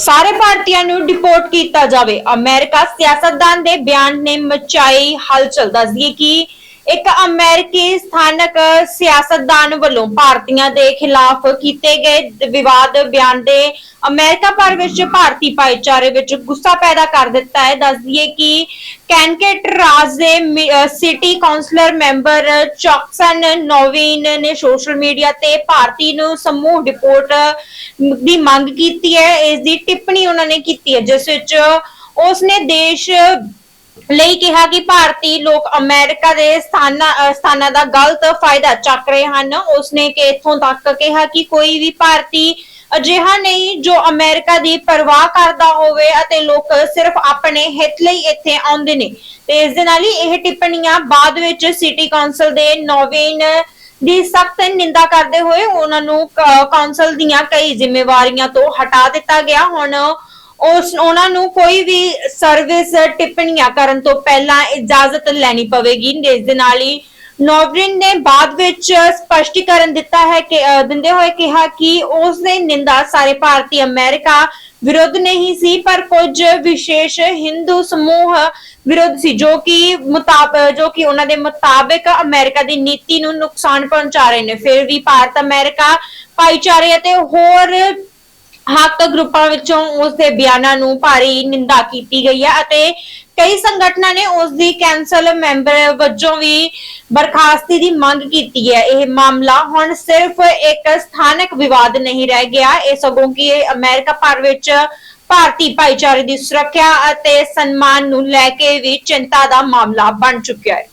ਸਾਰੇ ਭਾਰਤੀਆਂ ਨੂੰ ਡਿਪੋਰਟ ਕੀਤਾ ਜਾਵੇ। ਅਮਰੀਕਾ ਸਿਆਸਤਦਾਨ ਦੇ ਬਿਆਨ ਨੇ ਮਚਾਈ ਹਲਚਲ। ਦੱਸਦੀ ਕਿ ਇੱਕ ਅਮਰੀਕੀ ਸਥਾਨਕ ਸਿਆਸਤਦਾਨ ਵੱਲੋਂ ਭਾਰਤੀਆਂ ਦੇ ਖਿਲਾਫ ਕੀਤੇ ਗਏ ਵਿਵਾਦ ਬਿਆਨ ਦੇ ਅਮਰੀਕਾ ਭਰ ਵਿੱਚ ਭਾਰਤੀ ਭਾਈਚਾਰੇ ਵਿੱਚ ਗੁੱਸਾ ਪੈਦਾ ਕਰ ਦਿੱਤਾ ਹੈ। ਦੱਸਦੀਏ ਕਿ ਕੈਨਕੇਟ ਰਾਜ ਦੇ ਸਿਟੀ ਕਾਉਂਸਲਰ ਮੈਂਬਰ ਚੌਕਸਨ ਨੋਵੀਨ ਨੇ ਸੋਸ਼ਲ ਮੀਡੀਆ ਤੇ ਭਾਰਤੀ ਨੂੰ ਸਮੂਹ ਰਿਪੋਰਟ ਦੀ ਮੰਗ ਕੀਤੀ ਹੈ। ਇਸ ਦੀ ਟਿੱਪਣੀ ਉਹਨਾਂ ਨੇ ਕੀਤੀ ਹੈ, ਜਿਸ ਵਿੱਚ ਉਸਨੇ ਦੇਸ਼ ਲਈ ਕਿਹਾ ਕਿ ਭਾਰਤੀ ਲੋਕ ਅਮਰੀਕਾ ਦੇ ਸਥਾਨਾਂ ਸਥਾਨਾਂ ਦਾ ਗਲਤ ਫਾਇਦਾ ਚੱਕ ਰਹੇ ਹਨ। ਉਸਨੇ ਕਿ ਇਥੋਂ ਤੱਕ ਕਿਹਾ ਕਿ ਕੋਈ ਵੀ ਭਾਰਤੀ ਅਜਿਹਾ ਨਹੀਂ ਜੋ ਅਮਰੀਕਾ ਦੀ ਪਰਵਾਹ ਕਰਦਾ ਹੋਵੇ ਅਤੇ ਲੋਕ ਸਿਰਫ ਆਪਣੇ ਹਿੱਤ ਲਈ ਇੱਥੇ ਆਉਂਦੇ ਨੇ। ਤੇ ਇਸ ਦੇ ਨਾਲ ਹੀ ਇਹ ਟਿੱਪਣੀਆਂ ਬਾਅਦ ਵਿੱਚ ਸਿਟੀ ਕਾਉਂਸਲ ਦੇ ਨੋਵੇਨ ਦੀ ਸਖਤ ਨਿੰਦਾ ਕਰਦੇ ਹੋਏ ਉਹਨਾਂ ਨੂੰ ਕ- ਕਾਉਂਸਲ ਦੀਆਂ ਕਈ ਜ਼ਿੰਮੇਵਾਰੀਆਂ ਤੋਂ ਹਟਾ ਦਿੱਤਾ ਗਿਆ। ਹੁਣ ਉਸ ਉਹਨਾਂ ਨੂੰ ਕੋਈ ਵੀ ਸਰਵਿਸ ਟਿੱਪਣੀਆਂ ਕਰਨ ਤੋਂ ਪਹਿਲਾਂ ਇਜਾਜ਼ਤ ਲੈਣੀ ਪਵੇਗੀ। ਇਸ ਦੇ ਨਾਲ ਹੀ ਨੋਵਰਿਨ ਨੇ ਬਾਅਦ ਵਿੱਚ ਸਪਸ਼ਟੀਕਰਨ ਦਿੱਤਾ ਹੈ ਕਿ ਦਿੰਦੇ ਹੋਏ ਕਿਹਾ ਕਿ ਉਸ ਦੇ ਨਿੰਦਾ ਸਾਰੇ ਭਾਰਤੀ ਅਮਰੀਕਾ ਵਿਰੁੱਧ ਨਹੀਂ ਸੀ, ਪਰ ਕੁਝ ਵਿਸ਼ੇਸ਼ ਹਿੰਦੂ ਸਮੂਹ ਵਿਰੁੱਧ ਸੀ, ਜੋ ਕਿ ਮੁਤਾਬ, ਜੋ ਕਿ ਉਹਨਾਂ ਦੇ ਮੁਤਾਬਕ ਅਮਰੀਕਾ ਦੀ ਨੀਤੀ ਨੂੰ ਨੁਕਸਾਨ ਪਹੁੰਚਾ ਰਹੇ ਨੇ। ਫਿਰ ਵੀ ਭਾਰਤ ਅਮਰੀਕਾ ਭਾਈਚਾਰੇ ਅਤੇ ਹੋਰ ਹੱਕ ਗਰੁੱਪਾਂ ਵਿੱਚੋਂ ਉਸ ਦੇ ਬਿਆਨਾਂ ਨੂੰ ਭਾਰੀ ਨਿੰਦਾ ਕੀਤੀ ਗਈ ਹੈ ਅਤੇ ਕਈ ਸੰਗਠਨਾਂ ਨੇ ਉਸ ਦੀ ਕੈਂਸਲ ਮੈਂਬਰ ਵਜੋਂ ਵੀ ਬਰਖਾਸਤੀ ਦੀ ਮੰਗ ਕੀਤੀ ਹੈ। ਇਹ ਮਾਮਲਾ ਹੁਣ ਸਿਰਫ ਇੱਕ ਸਥਾਨਕ ਵਿਵਾਦ ਨਹੀਂ ਰਹਿ ਗਿਆ। ਇਹ ਸਗੋਂ ਕਿ ਇਹ ਅਮਰੀਕਾ ਭਰ ਵਿੱਚ ਭਾਰਤੀ ਭਾਈਚਾਰੇ ਦੀ ਸੁਰੱਖਿਆ ਅਤੇ ਸਨਮਾਨ ਨੂੰ ਲੈ ਕੇ ਵੀ ਚਿੰਤਾ ਦਾ ਮਾਮਲਾ ਬਣ ਚੁੱਕਿਆ ਹੈ।